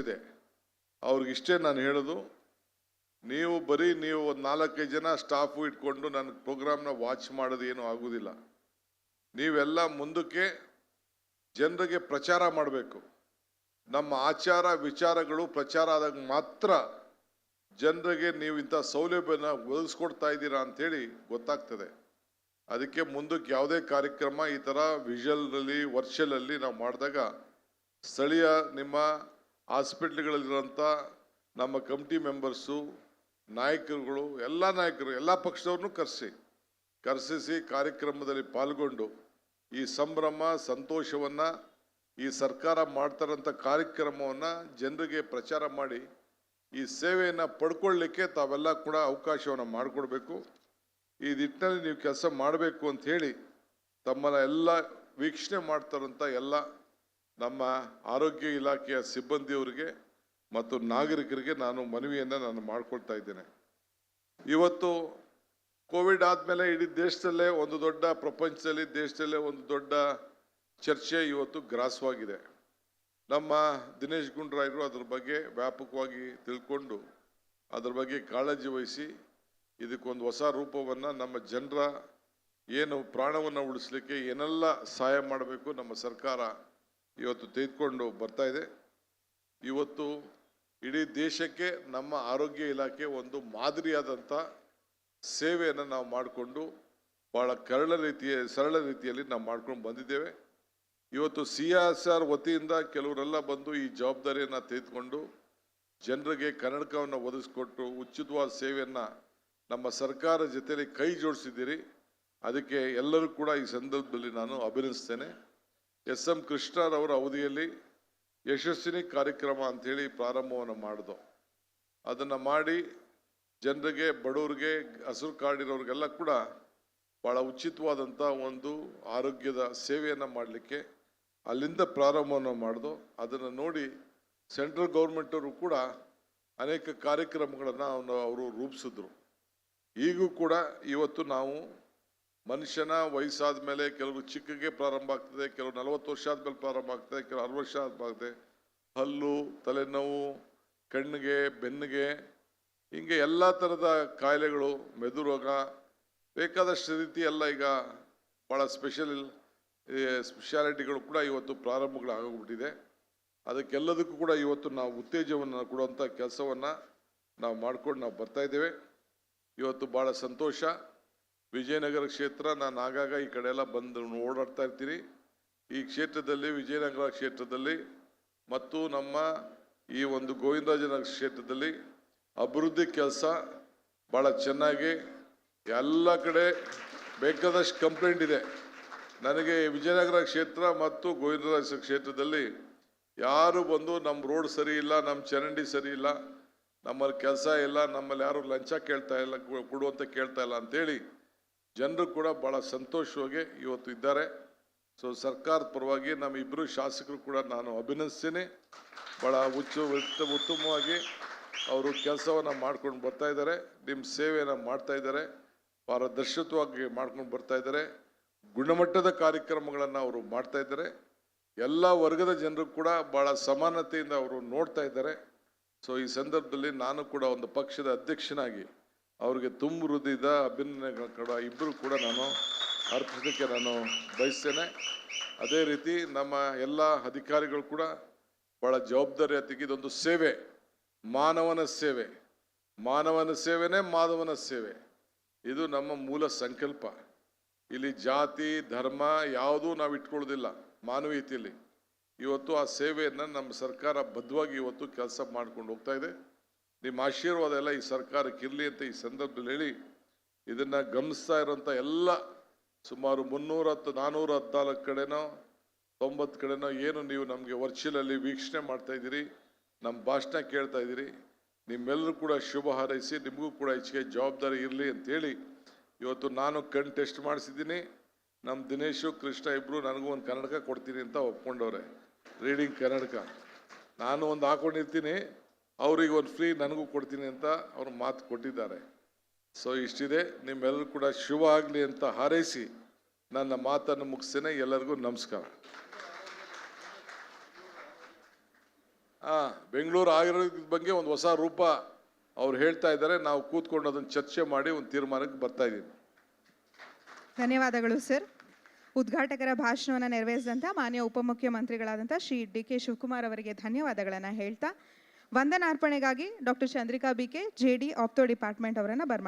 ಇದೆ. ಅವ್ರಿಗಿಷ್ಟೇ ನಾನು ಹೇಳೋದು, ನೀವು ಬರೀ ನೀವು ಒಂದು ನಾಲ್ಕೈದು ಜನ ಸ್ಟಾಫು ಇಟ್ಕೊಂಡು ನನ್ನ ಪ್ರೋಗ್ರಾಮ್ನ ವಾಚ್ ಮಾಡೋದು ಏನೂ ಆಗುವುದಿಲ್ಲ ನೀವೆಲ್ಲ ಮುಂದಕ್ಕೆ ಜನರಿಗೆ ಪ್ರಚಾರ ಮಾಡಬೇಕು. ನಮ್ಮ ಆಚಾರ ವಿಚಾರಗಳು ಪ್ರಚಾರ ಆದಾಗ ಮಾತ್ರ ಜನರಿಗೆ ನೀವು ಇಂಥ ಸೌಲಭ್ಯನ ಒದಗಿಸ್ಕೊಡ್ತಾ ಇದ್ದೀರಾ ಅಂಥೇಳಿ ಗೊತ್ತಾಗ್ತದೆ. ಅದಕ್ಕೆ ಮುಂದಕ್ಕೆ ಯಾವುದೇ ಕಾರ್ಯಕ್ರಮ ಈ ಥರ ವಿಷುವಲ್ನಲ್ಲಿ ವರ್ಚುವಲಲ್ಲಿ ನಾವು ಮಾಡಿದಾಗ ಸ್ಥಳೀಯ ನಿಮ್ಮ ಹಾಸ್ಪಿಟ್ಲ್ಗಳಲ್ಲಿರೋಂಥ ನಮ್ಮ ಕಮಿಟಿ ಮೆಂಬರ್ಸು, ನಾಯಕರುಗಳು, ಎಲ್ಲ ನಾಯಕರು, ಎಲ್ಲ ಪಕ್ಷದವ್ರನ್ನೂ ಕರೆಸಿ, ಕರೆಸಿಸಿ ಕಾರ್ಯಕ್ರಮದಲ್ಲಿ ಪಾಲ್ಗೊಂಡು ಈ ಸಂಭ್ರಮ, ಸಂತೋಷವನ್ನು ಈ ಸರ್ಕಾರ ಮಾಡ್ತಾರಂಥ ಕಾರ್ಯಕ್ರಮವನ್ನು ಜನರಿಗೆ ಪ್ರಚಾರ ಮಾಡಿ ಈ ಸೇವೆಯನ್ನು ಪಡ್ಕೊಳ್ಳಿಕ್ಕೆ ತಾವೆಲ್ಲ ಕೂಡ ಅವಕಾಶವನ್ನು ಮಾಡಿಕೊಡ್ಬೇಕು. ಈ ನಿಟ್ಟಿನಲ್ಲಿ ನೀವು ಕೆಲಸ ಮಾಡಬೇಕು ಅಂತ ಹೇಳಿ ತಮ್ಮನ್ನ ಎಲ್ಲ ವೀಕ್ಷಣೆ ಮಾಡ್ತಾರಂಥ ಎಲ್ಲ ನಮ್ಮ ಆರೋಗ್ಯ ಇಲಾಖೆಯ ಸಿಬ್ಬಂದಿಯವರಿಗೆ ಮತ್ತು ನಾಗರಿಕರಿಗೆ ನಾನು ಮನವಿಯನ್ನು ನಾನು ಮಾಡಿಕೊಳ್ತಾ ಇದ್ದೇನೆ. ಇವತ್ತು ಕೋವಿಡ್ ಆದಮೇಲೆ ಇಡೀ ದೇಶದಲ್ಲೇ ಒಂದು ದೊಡ್ಡ ಪ್ರಪಂಚದಲ್ಲಿ ದೇಶದಲ್ಲೇ ಒಂದು ದೊಡ್ಡ ಚರ್ಚೆ ಇವತ್ತು ಗ್ರಾಸವಾಗಿದೆ. ನಮ್ಮ ದಿನೇಶ್ ಗುಂಡ್ರಾಯರು ಅದ್ರ ಬಗ್ಗೆ ವ್ಯಾಪಕವಾಗಿ ತಿಳ್ಕೊಂಡು ಅದ್ರ ಬಗ್ಗೆ ಕಾಳಜಿ ವಹಿಸಿ ಇದಕ್ಕೊಂದು ಹೊಸ ರೂಪವನ್ನು ನಮ್ಮ ಜನರ ಏನು ಪ್ರಾಣವನ್ನು ಉಳಿಸ್ಲಿಕ್ಕೆ ಏನೆಲ್ಲ ಸಹಾಯ ಮಾಡಬೇಕು ನಮ್ಮ ಸರ್ಕಾರ ಇವತ್ತು ತೆಗೆದುಕೊಂಡು ಬರ್ತಾ ಇದೆ. ಇವತ್ತು ಇಡೀ ದೇಶಕ್ಕೆ ನಮ್ಮ ಆರೋಗ್ಯ ಇಲಾಖೆ ಒಂದು ಮಾದರಿಯಾದಂಥ ಸೇವೆಯನ್ನು ನಾವು ಮಾಡಿಕೊಂಡು ಭಾಳ ಕರಳ ರೀತಿಯ, ಸರಳ ರೀತಿಯಲ್ಲಿ ನಾವು ಮಾಡ್ಕೊಂಡು ಬಂದಿದ್ದೇವೆ. ಇವತ್ತು ಸಿ ಎಸ್ ಆರ್ ವತಿಯಿಂದ ಕೆಲವರೆಲ್ಲ ಬಂದು ಈ ಜವಾಬ್ದಾರಿಯನ್ನು ತೆಗೆದುಕೊಂಡು ಜನರಿಗೆ ಕನ್ನಡಕವನ್ನು ಒದಗಿಸ್ಕೊಟ್ಟು ಉಚಿತವಾದ ಸೇವೆಯನ್ನು ನಮ್ಮ ಸರ್ಕಾರ ಜೊತೆಯಲ್ಲಿ ಕೈ ಜೋಡಿಸಿದ್ದೀರಿ. ಅದಕ್ಕೆ ಎಲ್ಲರೂ ಕೂಡ ಈ ಸಂದರ್ಭದಲ್ಲಿ ನಾನು ಅಭಿನಂದಿಸ್ತೇನೆ. ಎಸ್ ಎಂ ಕೃಷ್ಣರವರ ಅವಧಿಯಲ್ಲಿ ಯಶಸ್ವಿನಿ ಕಾರ್ಯಕ್ರಮ ಅಂಥೇಳಿ ಪ್ರಾರಂಭವನ್ನು ಮಾಡಿದೋ. ಅದನ್ನು ಮಾಡಿ ಜನರಿಗೆ, ಬಡವರಿಗೆ, ಹಸಿರು ಕಾರ್ಡಿರೋರಿಗೆಲ್ಲ ಕೂಡ ಭಾಳ ಉಚಿತವಾದಂಥ ಒಂದು ಆರೋಗ್ಯದ ಸೇವೆಯನ್ನು ಮಾಡಲಿಕ್ಕೆ ಅಲ್ಲಿಂದ ಪ್ರಾರಂಭವನ್ನು ಮಾಡಿದೋ. ಅದನ್ನು ನೋಡಿ ಸೆಂಟ್ರಲ್ ಗೌರ್ಮೆಂಟವರು ಕೂಡ ಅನೇಕ ಕಾರ್ಯಕ್ರಮಗಳನ್ನು ಅವನು ಅವರು ರೂಪಿಸಿದ್ರು. ಈಗೂ ಕೂಡ ಇವತ್ತು ನಾವು ಮನುಷ್ಯನ ವಯಸ್ಸಾದ ಮೇಲೆ ಕೆಲವರು ಚಿಕ್ಕಗೆ ಪ್ರಾರಂಭ ಆಗ್ತದೆ, ಕೆಲವು ನಲವತ್ತು ವರ್ಷ ಆದ್ಮೇಲೆ ಪ್ರಾರಂಭ ಆಗ್ತದೆ, ಕೆಲವು ಅರವತ್ತು ವರ್ಷ ಆಗ್ತದೆ. ಹಲ್ಲು, ತಲೆನೋವು, ಕಣ್ಣಿಗೆ, ಬೆನ್ನಿಗೆ, ಹಿಂಗೆ ಎಲ್ಲ ಥರದ ಕಾಯಿಲೆಗಳು ಮೆದುರೋಗ ಬೇಕಾದಷ್ಟು ರೀತಿ ಎಲ್ಲ ಈಗ ಭಾಳ ಸ್ಪೆಷಲ್ ಸ್ಪೆಷಾಲಿಟಿಗಳು ಕೂಡ ಇವತ್ತು ಪ್ರಾರಂಭಗಳಾಗೋಗ್ಬಿಟ್ಟಿದೆ ಅದಕ್ಕೆಲ್ಲದಕ್ಕೂ ಕೂಡ ಇವತ್ತು ನಾವು ಉತ್ತೇಜವನ್ನು ಕೊಡುವಂಥ ಕೆಲಸವನ್ನು ನಾವು ಮಾಡ್ಕೊಂಡು ನಾವು ಬರ್ತಾ ಇದ್ದೇವೆ. ಇವತ್ತು ಭಾಳ ಸಂತೋಷ. ವಿಜಯನಗರ ಕ್ಷೇತ್ರ, ನಾನು ಆಗಾಗ ಈ ಕಡೆ ಎಲ್ಲ ಬಂದು ಓಡಾಡ್ತಾ ಇರ್ತೀನಿ. ಈ ಕ್ಷೇತ್ರದಲ್ಲಿ, ವಿಜಯನಗರ ಕ್ಷೇತ್ರದಲ್ಲಿ ಮತ್ತು ನಮ್ಮ ಈ ಒಂದು ಗೋವಿಂದರಾಜನಗರ ಕ್ಷೇತ್ರದಲ್ಲಿ ಅಭಿವೃದ್ಧಿ ಕೆಲಸ ಭಾಳ ಚೆನ್ನಾಗಿ ಎಲ್ಲ ಕಡೆ ಬೇಕಾದಷ್ಟು ಕಂಪ್ಲೇಂಟ್ ಇದೆ. ನನಗೆ ವಿಜಯನಗರ ಕ್ಷೇತ್ರ ಮತ್ತು ಗೋವಿಂದರಾಜ ಕ್ಷೇತ್ರದಲ್ಲಿ ಯಾರು ಬಂದು ನಮ್ಮ ರೋಡ್ ಸರಿ ಇಲ್ಲ, ನಮ್ಮ ಚರಂಡಿ ಸರಿ ಇಲ್ಲ, ನಮ್ಮಲ್ಲಿ ಕೆಲಸ ಇಲ್ಲ, ನಮ್ಮಲ್ಲಿ ಯಾರು ಲಂಚ ಕೇಳ್ತಾ ಇಲ್ಲ, ಕೊಡುವಂತ ಕೇಳ್ತಾ ಇಲ್ಲ ಅಂತೇಳಿ ಜನರು ಕೂಡ ಭಾಳ ಸಂತೋಷವಾಗಿ ಇವತ್ತು ಇದ್ದಾರೆ. ಸೊ ಸರ್ಕಾರದ ಪರವಾಗಿ ನಮ್ಮ ಇಬ್ಬರು ಶಾಸಕರು ಕೂಡ ನಾನು ಅಭಿನಂದಿಸ್ತೀನಿ. ಭಾಳ ಉಚ್ಚ ಉತ್ತಮವಾಗಿ ಅವರು ಕೆಲಸವನ್ನು ಮಾಡ್ಕೊಂಡು ಬರ್ತಾ ಇದ್ದಾರೆ. ನಿಮ್ಮ ಸೇವೆಯನ್ನು ಮಾಡ್ತಾ ಇದ್ದಾರೆ. ಪಾರದರ್ಶಕವಾಗಿ ಮಾಡ್ಕೊಂಡು ಬರ್ತಾ ಇದ್ದಾರೆ. ಗುಣಮಟ್ಟದ ಕಾರ್ಯಕ್ರಮಗಳನ್ನು ಅವರು ಮಾಡ್ತಾ ಇದ್ದಾರೆ. ಎಲ್ಲ ವರ್ಗದ ಜನರು ಕೂಡ ಭಾಳ ಸಮಾನತೆಯಿಂದ ಅವರು ನೋಡ್ತಾ ಇದ್ದಾರೆ. ಸೊ ಈ ಸಂದರ್ಭದಲ್ಲಿ ನಾನು ಕೂಡ ಒಂದು ಪಕ್ಷದ ಅಧ್ಯಕ್ಷನಾಗಿ ಅವರಿಗೆ ತುಂಬ ಹೃದಯದ ಅಭಿನಂದನೆಗಳ ಕೂಡ ಇಬ್ಬರು ಕೂಡ ನಾನು ಅರ್ಪಿಸೋದಕ್ಕೆ ನಾನು ಬಯಸ್ತೇನೆ. ಅದೇ ರೀತಿ ನಮ್ಮ ಎಲ್ಲ ಅಧಿಕಾರಿಗಳು ಕೂಡ ಭಾಳ ಜವಾಬ್ದಾರಿ ಇದೊಂದು ಸೇವೆ, ಮಾನವನ ಸೇವೆ, ಮಾನವನ ಸೇವೆನೇ ಮಾನವನ ಸೇವೆ. ಇದು ನಮ್ಮ ಮೂಲ ಸಂಕಲ್ಪ. ಇಲ್ಲಿ ಜಾತಿ, ಧರ್ಮ ಯಾವುದೂ ನಾವು ಇಟ್ಕೊಳ್ಳೋದಿಲ್ಲ ಮಾನವೀಯತೆಯಲ್ಲಿ. ಇವತ್ತು ಆ ಸೇವೆಯನ್ನು ನಮ್ಮ ಸರ್ಕಾರ ಬದ್ಧವಾಗಿ ಇವತ್ತು ಕೆಲಸ ಮಾಡ್ಕೊಂಡು ಹೋಗ್ತಾ ಇದೆ. ನಿಮ್ಮ ಆಶೀರ್ವಾದ ಎಲ್ಲ ಈ ಸರ್ಕಾರಕ್ಕೆ ಇರಲಿ ಅಂತ ಈ ಸಂದರ್ಭದಲ್ಲಿ ಹೇಳಿ ಇದನ್ನು ಗಮನಿಸ್ತಾ ಇರೋಂಥ ಎಲ್ಲ ಸುಮಾರು ಮುನ್ನೂರ ಹತ್ತು ನಾನ್ನೂರ ಹದಿನಾಲ್ಕು ಕಡೆನೋ, ತೊಂಬತ್ತು ಕಡೆನೋ ಏನು ನೀವು ನಮಗೆ ವರ್ಚುವಲಲ್ಲಿ ವೀಕ್ಷಣೆ ಮಾಡ್ತಾ ಇದ್ದೀರಿ, ನಮ್ಮ ಭಾಷಣ ಕೇಳ್ತಾ ಇದ್ದೀರಿ, ನಿಮ್ಮೆಲ್ಲರೂ ಕೂಡ ಶುಭ ಹಾರೈಸಿ, ನಿಮಗೂ ಕೂಡ ಹೆಚ್ಚಿಗೆ ಜವಾಬ್ದಾರಿ ಇರಲಿ ಅಂತೇಳಿ ಇವತ್ತು ನಾನು ಕಣ್ ಟೆಸ್ಟ್ ಮಾಡಿಸಿದ್ದೀನಿ. ನಮ್ಮ ದಿನೇಶು, ಕೃಷ್ಣ ಇಬ್ಬರು ನನಗೂ ಒಂದು ಕನ್ನಡಕ ಕೊಡ್ತೀನಿ ಅಂತ ಒಪ್ಕೊಂಡವ್ರೆ. ರೀಡಿಂಗ್ ಕನ್ನಡಕ. ನಾನು ಒಂದು ಹಾಕೊಂಡಿರ್ತೀನಿ. ಅವ್ರಿಗೆ ಒಂದು ಫ್ರೀ ನನಗೂ ಕೊಡ್ತೀನಿ ಅಂತ ಅವ್ರು ಮಾತು ಕೊಟ್ಟಿದ್ದಾರೆ. ಸೊ ಇಷ್ಟಿದೆ. ನಿಮ್ಮೆಲ್ಲರೂ ಕೂಡ ಶುಭ ಆಗಲಿ ಅಂತ ಹಾರೈಸಿ ನನ್ನ ಮಾತನ್ನು ಮುಗಿಸ್ತೇನೆ. ಎಲ್ಲರಿಗೂ ನಮಸ್ಕಾರ. ಹಾಂ ಬೆಂಗಳೂರು ಆಗಿರೋದ್ರ ಬಗ್ಗೆ ಒಂದು ಹೊಸ ರೂಪ ಅವ್ರು ಹೇಳ್ತಾ ಇದ್ದಾರೆ. ನಾವು ಕೂತ್ಕೊಂಡು ಅದನ್ನು ಚರ್ಚೆ ಮಾಡಿ ಒಂದು ತೀರ್ಮಾನಕ್ಕೆ ಬರ್ತಾ ಇದ್ದೀನಿ. ಧನ್ಯವಾದಗಳು, ಸರ್. ಉದ್ಘಾಟಕರ ಭಾಷಣವನ್ನು ನೆರವೇರಿಸಿದಂಥ ಮಾನ್ಯ ಉಪಮುಖ್ಯಮಂತ್ರಿಗಳಾದಂಥ ಶ್ರೀ ಡಿ ಕೆ ಶಿವಕುಮಾರ್ ಅವರಿಗೆ ಧನ್ಯವಾದಗಳನ್ನು ಹೇಳ್ತಾ ವಂದನಾರ್ಪಣೆಗಾಗಿ doctor Chandrika B K J D ಆಪ್ತೋ department ಅವರನ್ನು ಬರ್ಮಾ